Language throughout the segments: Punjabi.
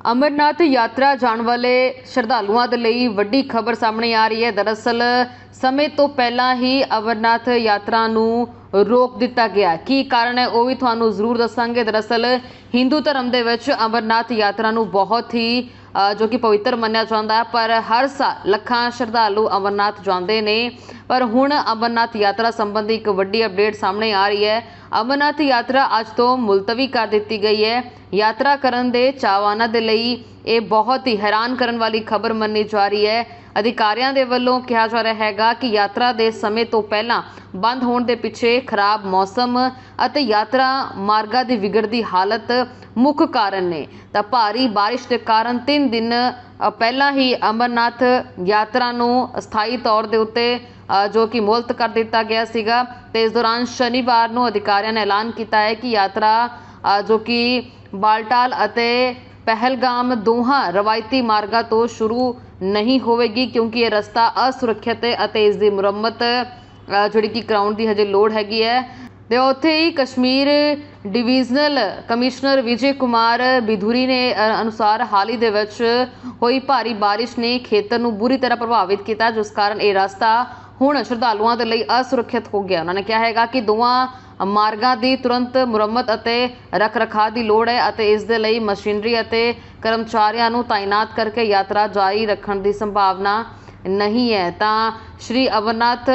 ਅਮਰਨਾਥ ਯਾਤਰਾ ਜਾਣ ਵਾਲੇ ਸ਼ਰਧਾਲੂਆਂ ਦੇ ਲਈ ਵੱਡੀ ਖਬਰ ਸਾਹਮਣੇ ਆ ਰਹੀ ਹੈ। ਦਰਅਸਲ, ਸਮੇਂ ਤੋਂ ਪਹਿਲਾਂ ਹੀ ਅਮਰਨਾਥ ਯਾਤਰਾ ਨੂੰ ਰੋਕ ਦਿੱਤਾ ਗਿਆ। ਕੀ ਕਾਰਨ ਹੈ ਉਹ ਵੀ ਤੁਹਾਨੂੰ ਜ਼ਰੂਰ ਦੱਸਾਂਗੇ। ਦਰਅਸਲ, ਹਿੰਦੂ ਧਰਮ ਦੇ ਵਿੱਚ ਅਮਰਨਾਥ ਯਾਤਰਾ ਨੂੰ ਬਹੁਤ ਹੀ ਜੋ ਕਿ ਪਵਿੱਤਰ ਮੰਨਿਆ ਜਾਂਦਾ ਹੈ, ਪਰ ਹਰ ਸਾਲ ਲੱਖਾਂ ਸ਼ਰਧਾਲੂ ਅਮਰਨਾਥ ਜਾਂਦੇ ਨੇ। ਪਰ ਹੁਣ ਅਮਰਨਾਥ ਯਾਤਰਾ ਸੰਬੰਧੀ ਇੱਕ ਵੱਡੀ ਅਪਡੇਟ ਸਾਹਮਣੇ ਆ ਰਹੀ ਹੈ। ਅਮਰਨਾਥ ਯਾਤਰਾ ਅੱਜ ਤੋਂ ਮੁਲਤਵੀ ਕਰ ਦਿੱਤੀ ਗਈ ਹੈ। ਯਾਤਰਾ ਕਰਨ ਦੇ ਚਾਹਵਾਨਾਂ ਦੇ ਲਈ ਇਹ ਬਹੁਤ ਹੀ ਹੈਰਾਨ ਕਰਨ ਵਾਲੀ ਖਬਰ ਮੰਨੀ ਜਾ ਰਹੀ ਹੈ। ਅਧਿਕਾਰੀਆਂ ਦੇ ਵੱਲੋਂ ਕਿਹਾ ਜਾ ਰਿਹਾ ਹੈਗਾ ਕਿ ਯਾਤਰਾ ਦੇ ਸਮੇਂ ਤੋਂ ਪਹਿਲਾਂ ਬੰਦ ਹੋਣ ਦੇ ਪਿੱਛੇ ਖਰਾਬ ਮੌਸਮ ਅਤੇ ਯਾਤਰਾ ਮਾਰਗਾਂ ਦੀ ਵਿਗੜਦੀ ਹਾਲਤ ਮੁੱਖ ਕਾਰਨ ਨੇ। ਤਾਂ ਭਾਰੀ ਬਾਰਿਸ਼ ਦੇ ਕਾਰਨ 3 ਦਿਨ ਪਹਿਲਾਂ ਹੀ ਅਮਰਨਾਥ ਯਾਤਰਾ ਨੂੰ ਸਥਾਈ ਤੌਰ ਦੇ ਉੱਤੇ ਜੋ ਕਿ ਮੁਲਤ ਕਰ ਦਿੱਤਾ ਗਿਆ ਸੀਗਾ ਤੇ ਇਸ ਦੌਰਾਨ ਸ਼ਨੀਵਾਰ ਨੂੰ ਅਧਿਕਾਰੀਆਂ ਨੇ ਐਲਾਨ ਕੀਤਾ ਹੈ ਕਿ ਯਾਤਰਾ ਜੋ ਕਿ ਬਾਲਟਾਲ ਅਤੇ ਪਹਿਲਗਾਮ ਦੋਹਾਂ ਰਵਾਇਤੀ ਮਾਰਗਾਂ ਤੋਂ ਸ਼ੁਰੂ ਨਹੀਂ ਹੋਵੇਗੀ ਕਿਉਂਕਿ ਇਹ ਰਸਤਾ ਅਸੁਰੱਖਿਅਤ ਹੈ ਅਤੇ ਇਸ ਦੀ ਮੁਰੰਮਤ ਜਿਹੜੀ ਕਿ ਕਰਾਉਣ ਦੀ ਹਜੇ ਲੋੜ ਹੈਗੀ ਹੈ। ਤੇ ਉੱਥੇ ਹੀ ਕਸ਼ਮੀਰ ਡਿਵੀਜ਼ਨਲ ਕਮਿਸ਼ਨਰ ਵਿਜੇ ਕੁਮਾਰ ਬਿਧੂਰੀ ਨੇ ਅਨੁਸਾਰ ਹਾਲ ਹੀ ਦੇ ਵਿੱਚ ਹੋਈ ਭਾਰੀ ਬਾਰਿਸ਼ ਨੇ ਖੇਤਰ ਨੂੰ ਬੁਰੀ ਤਰ੍ਹਾਂ ਪ੍ਰਭਾਵਿਤ ਕੀਤਾ, ਜਿਸ ਕਾਰਨ ਇਹ ਰਸਤਾ ਹੁਣ ਸ਼ਰਧਾਲੂਆਂ ਦੇ ਲਈ ਅਸੁਰੱਖਿਅਤ ਹੋ ਗਿਆ। ਉਹਨਾਂ ਨੇ ਕਿਹਾ ਹੈਗਾ ਕਿ ਦੋਵਾਂ ਮਾਰਗਾਂ ਦੀ ਤੁਰੰਤ ਮੁਰੰਮਤ ਅਤੇ ਰੱਖ-ਰਖਾਅ ਦੀ ਲੋੜ ਹੈ ਅਤੇ ਇਸ ਦੇ ਲਈ ਮਸ਼ੀਨਰੀ ਅਤੇ ਕਰਮਚਾਰੀਆਂ ਨੂੰ ਤਾਇਨਾਤ ਕਰਕੇ ਯਾਤਰਾ ਜਾਰੀ ਰੱਖਣ ਦੀ ਸੰਭਾਵਨਾ ਨਹੀਂ ਹੈ। ਤਾਂ ਸ਼੍ਰੀ ਅਮਰਨਾਥ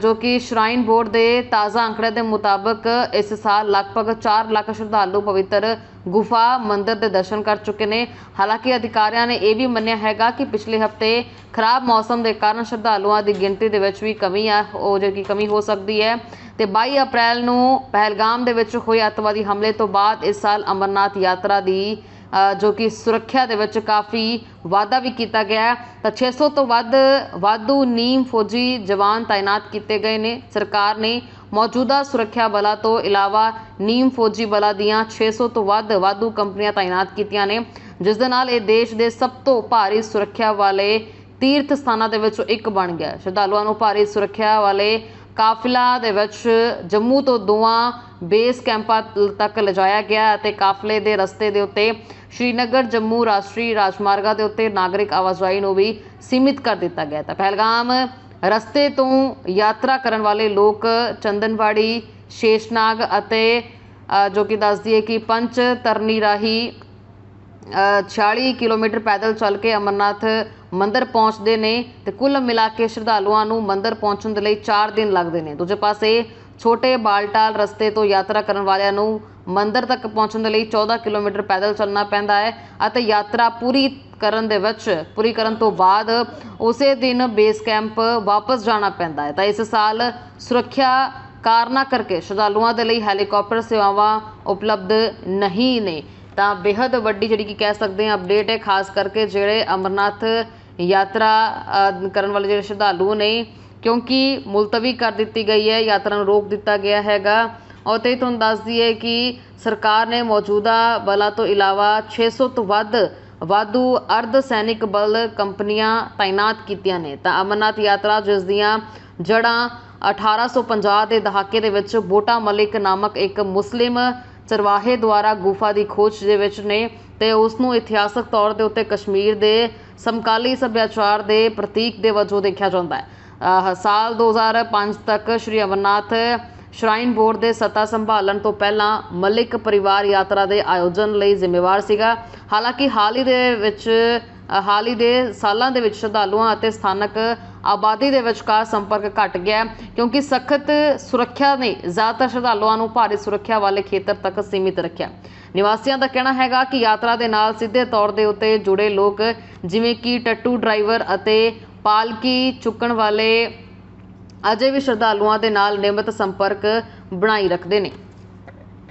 ਜੋ ਕਿ ਸ਼ਰਾਈਨ ਬੋਰਡ ਦੇ ਤਾਜ਼ਾ ਅੰਕੜਿਆਂ ਦੇ ਮੁਤਾਬਕ ਇਸ ਸਾਲ ਲਗਭਗ 4 ਲੱਖ ਸ਼ਰਧਾਲੂ ਪਵਿੱਤਰ ਗੁਫਾ, ਮੰਦਿਰ ਦੇ ਦਰਸ਼ਨ ਕਰ ਚੁੱਕੇ ਨੇ। ਹਾਲਾਂਕਿ ਅਧਿਕਾਰੀਆਂ ਨੇ ਇਹ ਵੀ ਮੰਨਿਆ ਹੈਗਾ ਕਿ ਪਿਛਲੇ ਹਫ਼ਤੇ ਖਰਾਬ ਮੌਸਮ ਦੇ ਕਾਰਨ ਸ਼ਰਧਾਲੂਆਂ ਦੀ ਗਿਣਤੀ ਦੇ ਵਿੱਚ ਵੀ ਕਮੀ ਆ, ਉਹ ਜਿਹੜੀ ਕਮੀ ਹੋ ਸਕਦੀ ਹੈ। ਤੇ 22 ਅਪ੍ਰੈਲ ਨੂੰ ਪਹਿਲਗਾਮ ਦੇ ਵਿੱਚ ਹੋਏ ਅੱਤਵਾਦੀ ਹਮਲੇ ਤੋਂ ਬਾਅਦ ਇਸ ਸਾਲ ਅਮਰਨਾਥ ਯਾਤਰਾ ਦੀ ਜੋ ਕਿ ਸੁਰੱਖਿਆ ਦੇ ਵਿੱਚ ਕਾਫੀ ਵਾਅਦਾ ਵੀ ਕੀਤਾ ਗਿਆ ਹੈ। ਤਾਂ 600 ਤੋਂ ਵੱਧ, ਵਾਧੂ ਨੀਮ ਫੌਜੀ ਜਵਾਨ ਤਾਇਨਾਤ ਕੀਤੇ ਗਏ ਨੇ। ਸਰਕਾਰ ਨੇ ਮੌਜੂਦਾ ਸੁਰੱਖਿਆ ਬਲਾਂ ਤੋਂ ਇਲਾਵਾ ਨੀਮ ਫੌਜੀ ਬਲਾਂ ਦੀਆਂ 600 ਤੋਂ ਵੱਧ ਵਾਧੂ ਕੰਪਨੀਆਂ ਤਾਇਨਾਤ ਕੀਤੀਆਂ ਨੇ, ਜਿਸ ਦੇ ਨਾਲ ਇਹ ਦੇਸ਼ ਦੇ ਸਭ ਤੋਂ ਭਾਰੀ ਸੁਰੱਖਿਆ ਵਾਲੇ ਤੀਰਥ ਸਥਾਨਾਂ ਦੇ ਵਿੱਚੋਂ ਇੱਕ ਬਣ ਗਿਆ ਸ਼ਰਧਾਲੂਆਂ ਨੂੰ ਭਾਰੀ ਸੁਰੱਖਿਆ ਵਾਲੇ ਕਾਫਿਲਾ ਦੇ ਵਿੱਚ ਜੰਮੂ ਤੋਂ ਦੋਵਾਂ ਬੇਸ ਕੈਂਪਾਂ ਤੱਕ ਲਿਜਾਇਆ ਗਿਆ ਅਤੇ ਕਾਫਲੇ ਦੇ ਰਸਤੇ ਦੇ ਉੱਤੇ ਸ਼੍ਰੀਨਗਰ ਜੰਮੂ ਰਾਸ਼ਟਰੀ ਰਾਜਮਾਰਗਾਂ ਦੇ ਉੱਤੇ ਨਾਗਰਿਕ ਆਵਾਜਾਈ ਨੂੰ ਵੀ ਸੀਮਿਤ ਕਰ ਦਿੱਤਾ ਗਿਆ ਤਾਂ ਪਹਿਲਗਾਮ ਰਸਤੇ ਤੋਂ ਯਾਤਰਾ ਕਰਨ ਵਾਲੇ ਲੋਕ ਚੰਦਨਵਾੜੀ ਸ਼ੇਸ਼ਨਾਗ ਅਤੇ ਜੋ ਕਿ ਦੱਸਦੀ ਹੈ ਕਿ ਪੰਚ ਤਰਨੀ ਰਾਹੀਂ ਅ, 46 ਕਿਲੋਮੀਟਰ ਪੈਦਲ ਚੱਲ ਕੇ ਅਮਰਨਾਥ ਮੰਦਰ ਪਹੁੰਚਦੇ ਨੇ ਤੇ ਕੁੱਲ ਮਿਲਾ ਕੇ ਸ਼ਰਧਾਲੂਆਂ ਨੂੰ ਮੰਦਰ ਪਹੁੰਚਣ ਦੇ ਲਈ 4 ਦਿਨ ਲੱਗਦੇ ਨੇ। ਦੂਜੇ ਪਾਸੇ ਛੋਟੇ ਬਾਲਟਾਲ ਰਸਤੇ ਤੋਂ ਯਾਤਰਾ ਕਰਨ ਵਾਲਿਆਂ ਨੂੰ ਮੰਦਰ ਤੱਕ ਪਹੁੰਚਣ ਦੇ ਲਈ 14 ਕਿਲੋਮੀਟਰ ਪੈਦਲ ਚੱਲਣਾ ਪੈਂਦਾ ਹੈ ਅਤੇ ਯਾਤਰਾ ਪੂਰੀ ਕਰਨ ਦੇ ਵਿੱਚ, ਪੂਰੀ ਕਰਨ ਤੋਂ ਬਾਅਦ ਉਸੇ ਦਿਨ ਬੇਸ ਕੈਂਪ ਵਾਪਸ ਜਾਣਾ ਪੈਂਦਾ ਹੈ। ਤਾਂ ਇਸ ਸਾਲ ਸੁਰੱਖਿਆ ਕਾਰਨਾਂ ਕਰਕੇ ਸ਼ਰਧਾਲੂਆਂ ਦੇ ਲਈ ਹੈਲੀਕਾਪਟਰ ਸੇਵਾਵਾਂ ਉਪਲਬਧ ਨਹੀਂ ਨੇ। ਤਾਂ ਬੇहद ਵੱਡੀ ਜਿਹੜੀ ਕਿ ਕਹਿ ਸਕਦੇ ਹਾਂ ਅਪਡੇਟ ਹੈ, ਖਾਸ ਕਰਕੇ ਜਿਹੜੇ ਅਮਰਨਾਥ ਯਾਤਰਾ ਕਰਨ ਵਾਲੇ ਜਿਹੜੇ ਸ਼ਰਧਾਲੂ ਨੇ ਕਿਉਂਕਿ ਮੁਲਤਵੀ ਕਰ ਦਿੱਤੀ ਗਈ ਹੈ, ਯਾਤਰਾ ਨੂੰ ਰੋਕ ਦਿੱਤਾ ਗਿਆ ਹੈਗਾ। ਔਰ ਤੇ ਤੁਹਾਨੂੰ ਦੱਸ ਦਈਏ ਕਿ ਸਰਕਾਰ ਨੇ ਮੌਜੂਦਾ ਬਲਾਂ ਤੋਂ ਇਲਾਵਾ ਛੇ ਸੌ ਤੋਂ ਵੱਧ ਵਾਧੂ ਅਰਧ ਸੈਨਿਕ ਬਲ ਕੰਪਨੀਆਂ ਤਾਇਨਾਤ ਕੀਤੀਆਂ ਨੇ। ਤਾਂ ਅਮਰਨਾਥ ਯਾਤਰਾ, ਜਿਸ ਦੀਆਂ ਜੜ੍ਹਾਂ 1850 ਦੇ ਦਹਾਕੇ ਦੇ ਵਿੱਚ ਬੋਟਾ ਮਲਿਕ ਨਾਮਕ ਇੱਕ ਮੁਸਲਿਮ ਚਰਵਾਹੇ ਦੁਆਰਾ ਗੁਫਾ ਦੀ ਖੋਜ ਦੇ ਵਿੱਚ ਨੇ ਤੇ ਉਸ ਨੂੰ ਇਤਿਹਾਸਕ ਤੌਰ ਦੇ ਉੱਤੇ ਕਸ਼ਮੀਰ ਦੇ ਸਮਕਾਲੀ ਸੱਭਿਆਚਾਰ ਦੇ ਪ੍ਰਤੀਕ ਦੇ ਵਜੋਂ ਦੇਖਿਆ ਜਾਂਦਾ ਹੈ। ਸਾਲ 2005 ਤੱਕ ਸ਼੍ਰੀ ਅਮਰਨਾਥ ਸ਼ਰਾਈਨ ਬੋਰਡ ਦੇ ਸੱਤਾ ਸੰਭਾਲਣ ਤੋਂ ਪਹਿਲਾਂ ਮਲਿਕ ਪਰਿਵਾਰ ਯਾਤਰਾ ਦੇ ਆਯੋਜਨ ਲਈ ਜ਼ਿੰਮੇਵਾਰ ਸੀਗਾ। ਹਾਲਾਂਕਿ ਹਾਲ ਹੀ ਦੇ ਵਿੱਚ, ਹਾਲ ਹੀ ਦੇ ਸਾਲਾਂ ਦੇ ਵਿੱਚ ਸ਼ਰਧਾਲੂਆਂ ਅਤੇ ਸਥਾਨਕ ਆਬਾਦੀ ਦੇ ਵਿਚਕਾਰ ਸੰਪਰਕ ਘਟ ਗਿਆ ਕਿਉਂਕਿ ਸਖਤ ਸੁਰੱਖਿਆ ਨੇ ਜ਼ਿਆਦਾਤਰ ਸ਼ਰਧਾਲੂਆਂ ਨੂੰ ਭਾਰੀ ਸੁਰੱਖਿਆ ਵਾਲੇ ਖੇਤਰ ਤੱਕ ਸੀਮਿਤ ਰੱਖਿਆ। ਨਿਵਾਸੀਆਂ ਦਾ ਕਹਿਣਾ ਹੈਗਾ ਕਿ ਯਾਤਰਾ ਦੇ ਨਾਲ ਸਿੱਧੇ ਤੌਰ ਦੇ ਉੱਤੇ ਜੁੜੇ ਲੋਕ ਜਿਵੇਂ ਕਿ ਟੱਟੂ ਡਰਾਈਵਰ ਅਤੇ ਪਾਲਕੀ ਚੁੱਕਣ ਵਾਲੇ ਅਜੇ ਵੀ ਸ਼ਰਧਾਲੂਆਂ ਦੇ ਨਾਲ ਨਿਯਮਿਤ ਸੰਪਰਕ ਬਣਾਈ ਰੱਖਦੇ ਨੇ।